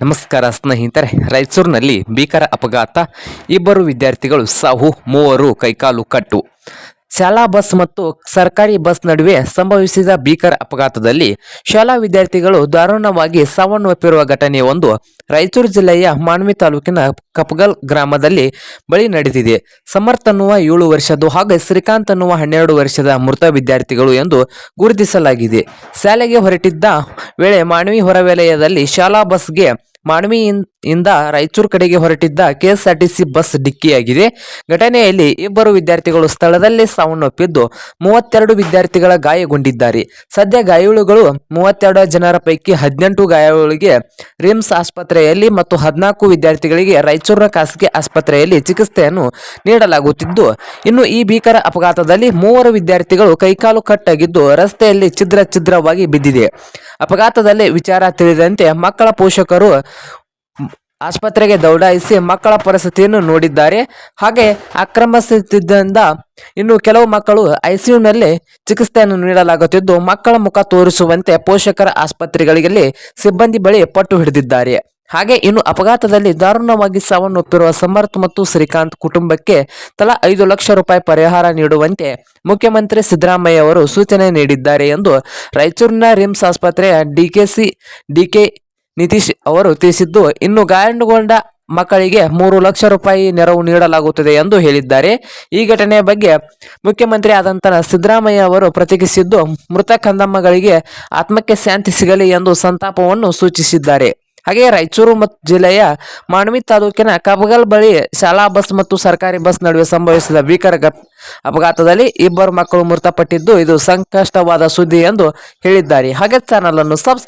ನಮಸ್ಕಾರ ಸ್ನೇಹಿತರೆ, ರಾಯಚೂರಿನಲ್ಲಿ ಭೀಕರ ಅಪಘಾತ. ಇಬ್ಬರು ವಿದ್ಯಾರ್ಥಿಗಳು ಸಾವು, ಮೂವರು ಕೈಕಾಲು ಕಟ್ಟು. ಶಾಲಾ ಬಸ್ ಮತ್ತು ಸರ್ಕಾರಿ ಬಸ್ ನಡುವೆ ಸಂಭವಿಸಿದ ಭೀಕರ ಅಪಘಾತದಲ್ಲಿ ಶಾಲಾ ವಿದ್ಯಾರ್ಥಿಗಳು ದಾರುಣವಾಗಿ ಸಾವನ್ನಪ್ಪಿರುವ ಘಟನೆ ಒಂದು ರಾಯಚೂರು ಜಿಲ್ಲೆಯ ಮಾನ್ವಿ ತಾಲೂಕಿನ ಕಪ್ಗಲ್ ಗ್ರಾಮದಲ್ಲಿ ಬಳಿ ನಡೆದಿದೆ. ಸಮರ್ಥ್ ಅನ್ನುವ ಏಳು ವರ್ಷದ್ದು ಹಾಗೂ ಶ್ರೀಕಾಂತ್ ಅನ್ನುವ ಹನ್ನೆರಡು ವರ್ಷದ ಮೃತ ವಿದ್ಯಾರ್ಥಿಗಳು ಎಂದು ಗುರುತಿಸಲಾಗಿದೆ. ಶಾಲೆಗೆ ಹೊರಟಿದ್ದ ವೇಳೆ ಮಾನ್ವಿ ಹೊರವಲಯದಲ್ಲಿ ಶಾಲಾ ಬಸ್ಗೆ ಮಾನ್ವಿ ಇನ್- ಇಂದ ರಾಯಚೂರು ಕಡೆಗೆ ಹೊರಟಿದ್ದ ಕೆಎಸ್ಆರ್ಟಿಸಿ ಬಸ್ ಡಿಕ್ಕಿಯಾಗಿದೆ. ಘಟನೆಯಲ್ಲಿ ಇಬ್ಬರು ವಿದ್ಯಾರ್ಥಿಗಳು ಸ್ಥಳದಲ್ಲೇ ಸಾವನ್ನಪ್ಪಿದ್ದು ಮೂವತ್ತೆರಡು ವಿದ್ಯಾರ್ಥಿಗಳ ಗಾಯಗೊಂಡಿದ್ದಾರೆ. ಸದ್ಯ ಗಾಯಾಳುಗಳು ಮೂವತ್ತೆರಡು ಜನರ ಪೈಕಿ ಹದಿನೆಂಟು ಗಾಯಾಳುಗಳಿಗೆ ರಿಮ್ಸ್ ಆಸ್ಪತ್ರೆಯಲ್ಲಿ ಮತ್ತು ಹದಿನಾಲ್ಕು ವಿದ್ಯಾರ್ಥಿಗಳಿಗೆ ರಾಯಚೂರಿನ ಖಾಸಗಿ ಆಸ್ಪತ್ರೆಯಲ್ಲಿ ಚಿಕಿತ್ಸೆಯನ್ನು ನೀಡಲಾಗುತ್ತಿದ್ದು, ಇನ್ನು ಈ ಭೀಕರ ಅಪಘಾತದಲ್ಲಿ ಮೂವರು ವಿದ್ಯಾರ್ಥಿಗಳು ಕೈಕಾಲು ಕಟ್ಟಾಗಿದ್ದು ರಸ್ತೆಯಲ್ಲಿ ಛಿದ್ರ ಛಿದ್ರವಾಗಿ ಬಿದ್ದಿದೆ. ಅಪಘಾತದಲ್ಲಿ ವಿಚಾರ ತಿಳಿದಂತೆ ಮಕ್ಕಳ ಪೋಷಕರು ಆಸ್ಪತ್ರೆಗೆ ದೌಡಾಯಿಸಿ ಮಕ್ಕಳ ಪರಿಸ್ಥಿತಿಯನ್ನು ನೋಡಿದ್ದಾರೆ. ಹಾಗೆ ಆಕ್ರಮಿಸುತ್ತಿದ್ದರಿಂದ ಇನ್ನು ಕೆಲವು ಮಕ್ಕಳು ಐಸಿಯುನಲ್ಲಿ ಚಿಕಿತ್ಸೆಯನ್ನು ನೀಡಲಾಗುತ್ತಿದ್ದು, ಮಕ್ಕಳ ಮುಖ ತೋರಿಸುವಂತೆ ಪೋಷಕರ ಆಸ್ಪತ್ರೆಗಳಿಗೆ ಸಿಬ್ಬಂದಿ ಬಳಿ ಪಟ್ಟು ಹಿಡಿದಿದ್ದಾರೆ. ಹಾಗೆ ಇನ್ನು ಅಪಘಾತದಲ್ಲಿ ದಾರುಣವಾಗಿ ಸಾವನ್ನಪ್ಪಿರುವ ಸಮರ್ಥ್ ಮತ್ತು ಶ್ರೀಕಾಂತ್ ಕುಟುಂಬಕ್ಕೆ ತಲಾ ಐದು ಲಕ್ಷ ರೂಪಾಯಿ ಪರಿಹಾರ ನೀಡುವಂತೆ ಮುಖ್ಯಮಂತ್ರಿ ಸಿದ್ದರಾಮಯ್ಯ ಅವರು ಸೂಚನೆ ನೀಡಿದ್ದಾರೆ ಎಂದು ರಾಯಚೂರಿನ ರಿಮ್ಸ್ ಆಸ್ಪತ್ರೆಯ ಡಿಕೆಸಿ ಡಿಕೆ ನಿತೀಶ್ ಅವರು ತಿಳಿಸಿದ್ದು, ಇನ್ನು ಗಾಯಗೊಂಡ ಮಕ್ಕಳಿಗೆ ಮೂರು ಲಕ್ಷ ರೂಪಾಯಿ ನೆರವು ನೀಡಲಾಗುತ್ತದೆ ಎಂದು ಹೇಳಿದ್ದಾರೆ. ಈ ಘಟನೆಯ ಬಗ್ಗೆ ಮುಖ್ಯಮಂತ್ರಿ ಆದಂತಹ ಸಿದ್ದರಾಮಯ್ಯ ಅವರು ಪ್ರತಿಕ್ರಿಯಿಸಿದ್ದು, ಮೃತ ಕಂದಮ್ಮಗಳಿಗೆ ಆತ್ಮಕ್ಕೆ ಶಾಂತಿ ಸಿಗಲಿ ಎಂದು ಸಂತಾಪವನ್ನು ಸೂಚಿಸಿದ್ದಾರೆ. ಹಾಗೆ ರಾಯಚೂರು ಮತ್ತು ಜಿಲ್ಲೆಯ ಮಾಣ್ವಿ ತಾಲೂಕಿನ ಕಬಗಲ್ ಬಳಿ ಶಾಲಾ ಬಸ್ ಮತ್ತು ಸರ್ಕಾರಿ ಬಸ್ ನಡುವೆ ಸಂಭವಿಸಿದ ಭೀಕರ ಅಪಘಾತದಲ್ಲಿ ಇಬ್ಬರು ಮಕ್ಕಳು ಮೃತಪಟ್ಟಿದ್ದು, ಇದು ಸಂಕಷ್ಟವಾದ ಸುದ್ದಿ ಎಂದು ಹೇಳಿದ್ದಾರೆ. ಹಾಗೆ ಚಾನಲ್ ಅನ್ನು ಸಬ್ಸ್ಕ್ರೈಬ್